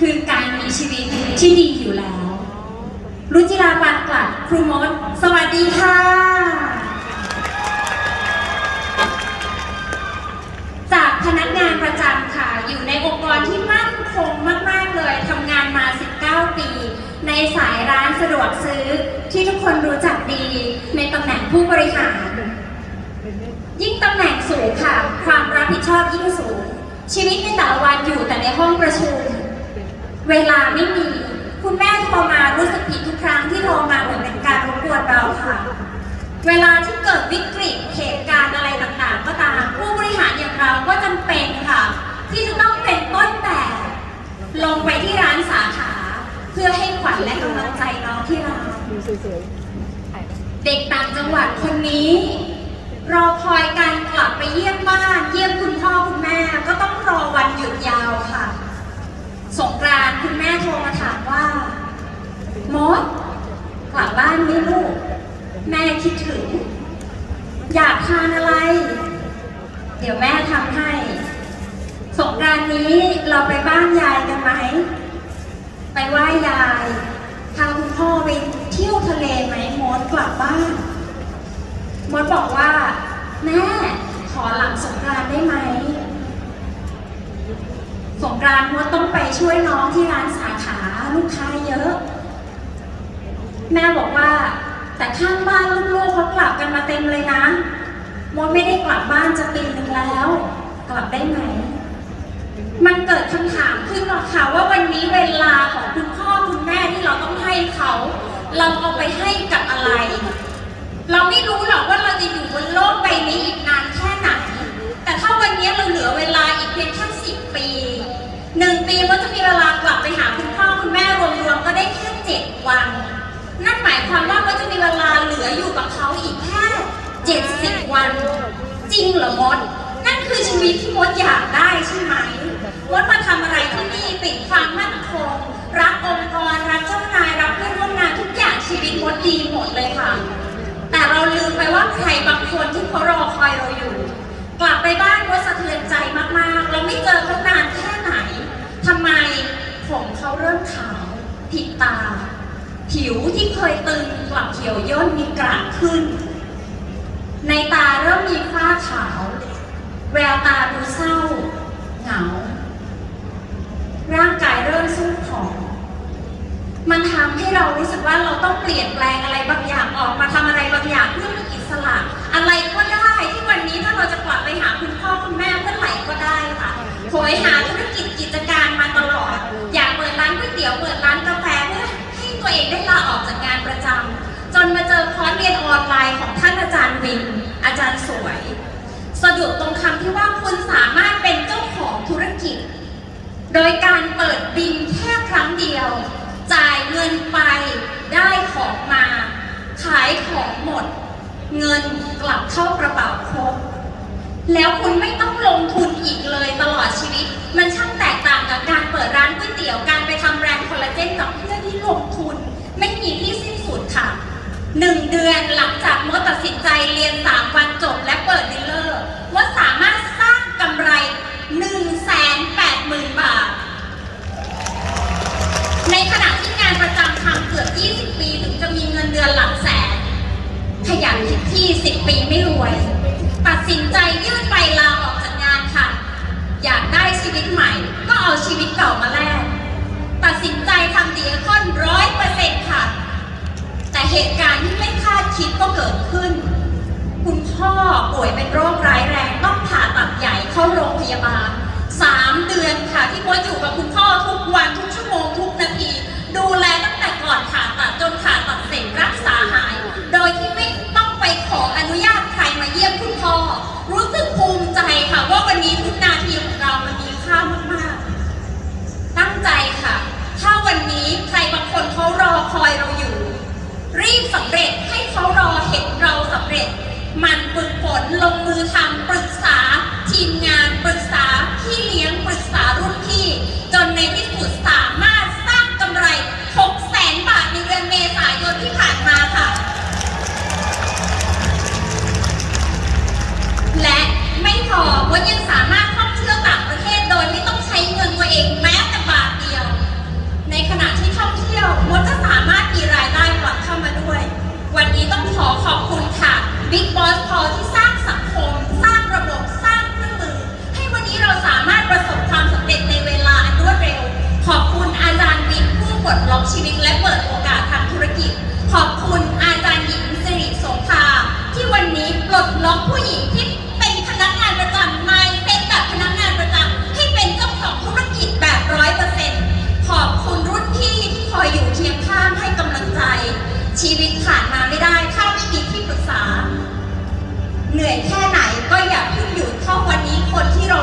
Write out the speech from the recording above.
คือการมีชีวิตที่ดีอยู่แล้ว รุจิราปานกลัดครูมดสวัสดีค่ะ จากพนักงานประจำค่ะ อยู่ในองค์กรที่มั่นคงมาก ๆ เลยทำงานมา 19 ปี ในสายร้านสะดวกซื้อที่ทุกคนรู้จักดีในตำแหน่งผู้บริหาร ยิ่งตำแหน่งสูงค่ะ ความรับผิดชอบยิ่งสูง ชีวิตในแต่ละวันอยู่แต่ในห้องประชุม เวลาไม่มี คุณแม่โทรมารู้สึกผิดทุกครั้งที่โทรมาเหมือนเป็นการรบกวนเราค่ะ เวลาที่เกิดวิกฤตเหตุการณ์อะไรต่างๆ ก็ตามผู้บริหารอย่างเราก็จำเป็นค่ะ ที่จะต้องเป็นต้นแบบ ลงไปที่ร้านสาขา เพื่อให้ขวัญและกำลังใจน้องที่ร้านเด็กต่างจังหวัดคนนี้รอคอยการกลับไปเยี่ยมบ้าน เยี่ยมคุณพ่อคุณแม่ก็ต้องรอวันหยุดยาวค่ะ สงกรานคุณแม่โทรมาถามว่ามดกลับบ้านไหมลูก แม่คิดถึง อยากทานอะไร เดี๋ยวแม่ทำให้ สงกรานนี้เราไปบ้านยายกันไหม ไปไหว้ยาย พาคุณพ่อไปเที่ยวทะเลไหมมดกลับบ้านมดบอกว่า แม่ขอหลังสงกรานต์ได้ไหม ส งกรานต์มดต้องไปช่วยน้องที่ร้านสาขาลูกค้าเยอะ แม่บอกว่า แต่ข้างบ้านลูกๆเขากลับกันมาเต็มเลยนะมดไม่ได้กลับบ้านจะปีหนึ่งแล้ว กลับได้ไหม มันเกิดคำถามขึ้นหรอกค่ะว่าวันนี้เวลาของคุณพ่อคุณแม่ที่เราต้องให้เขา เราเอาไปให้กับอะไร เราไม่รู้หรอกว่าเราจะอยู่บนโลกใบนี้อีกนานแค่ไหน แต่ถ้าวันนี้เราเหลือเวลาอีกเพียงแค่สิบปี ปีก็จะมีเวลากลับไปหาคุณพ่อคุณแม่รวมๆก็ได้แค่เจ็ดวัน นั่นหมายความว่าก็จะมีเวลาเหลืออยู่กับเขาอีกแค่เจ็ดสิบวัน จริงเหรอมด นั่นคือชีวิตที่มดอยากได้ใช่ไหมมดมาทำอะไรที่นี่ติดความมั่นคงรักองค์กรรักเจ้านายรักเพื่อนร่วมงานทุกอย่างชีวิตมดดีหมดเลยค่ะ ผิดตา ผิวที่เคยตึงกลับเขียวย่นมีกระขึ้น ในตาเริ่มมีฝ้าขาว แววตาดูเศร้า เหงา ร่างกายเริ่มสู้ผอมมันทำให้เรารู้สึกว่าเราต้องเปลี่ยนแปลงอะไรบางอย่างออกมาทำอะไรบางอย่างเพื่อมีอิสระ อะไรก็ได้ที่วันนี้ถ้าเราจะกลับไปหาคุณพ่อคุณแม่เมื่อไหร่ก็ได้ค่ะโหยหาธุรกิจกิจการ องได้ลาออกจากงานประจำจนมาเจอคอร์สเรียนออนไลน์ของท่านอาจารย์วิน อาจารย์สวย สะดุดตรงคำที่ว่าคุณสามารถเป็นเจ้าของธุรกิจ โดยการเปิดบินแค่ครั้งเดียว จ่ายเงินไปได้ของมา ขายของหมด เงินกลับเข้ากระเป๋าครบแล้วคุณไม่ต้องลงทุนอีกเลยตลอดชีวิต มันช่างแตกต่างกับการเปิดร้าน วิตเก่ามาแลกตัดสินใจทำดีคอนร้อยเปอร์เซ็นต์ค่ะ แต่เหตุการณ์ที่ไม่คาดคิดก็เกิดขึ้น คุณพ่อป่วยเป็นโรคร้ายแรงต้องผ่าตัดใหญ่เข้าโรงพยาบาลสามเดือนค่ะที่โค้ชอยู่กับคุณพ่อทุกวันทุกชั่วโมงทุกนาที ดูแลตั้งแต่ก่อนผ่าตัดจนผ่าตัดเสร็จรักษาหาย โดยที่ไม่ต้องไปขออนุญาตใครมาเยี่ยมคุณพ่อ รู้สึกภูมิใจค่ะว่าวันนี้ทุกนาทีของเรามันมีค่ามากๆ ตั้งใจค่ะ ถ้าวันนี้ใครบางคนเขารอคอยเราอยู่ รีบสำเร็จให้เขารอเห็นเราสำเร็จ มันฝึกฝน ลงมือทำปรึกษาทีมงานปรึกษาพี่เลี้ยงปรึกษารุ่นพี่ ปลดล็อกชีวิตและเปิดโอกาสทางธุรกิจ ขอบคุณอาจารย์หญิงสิริสงคาที่วันนี้ปลดล็อกผู้หญิงที่เป็นพนักงานประจำไม่เป็นแบบพนักงานประจำให้เป็นเจ้าของธุรกิจแบบร้อยเปอร์เซ็นต์ขอบคุณรุ่นพี่ที่คอยอยู่เคียงข้างให้กำลังใจ ชีวิตผ่านมาไม่ได้ถ้าไม่มีที่ปรึกษา เหนื่อยแค่ไหนก็อย่าเพิ่งหยุดเท่าวันนี้คนที่เรา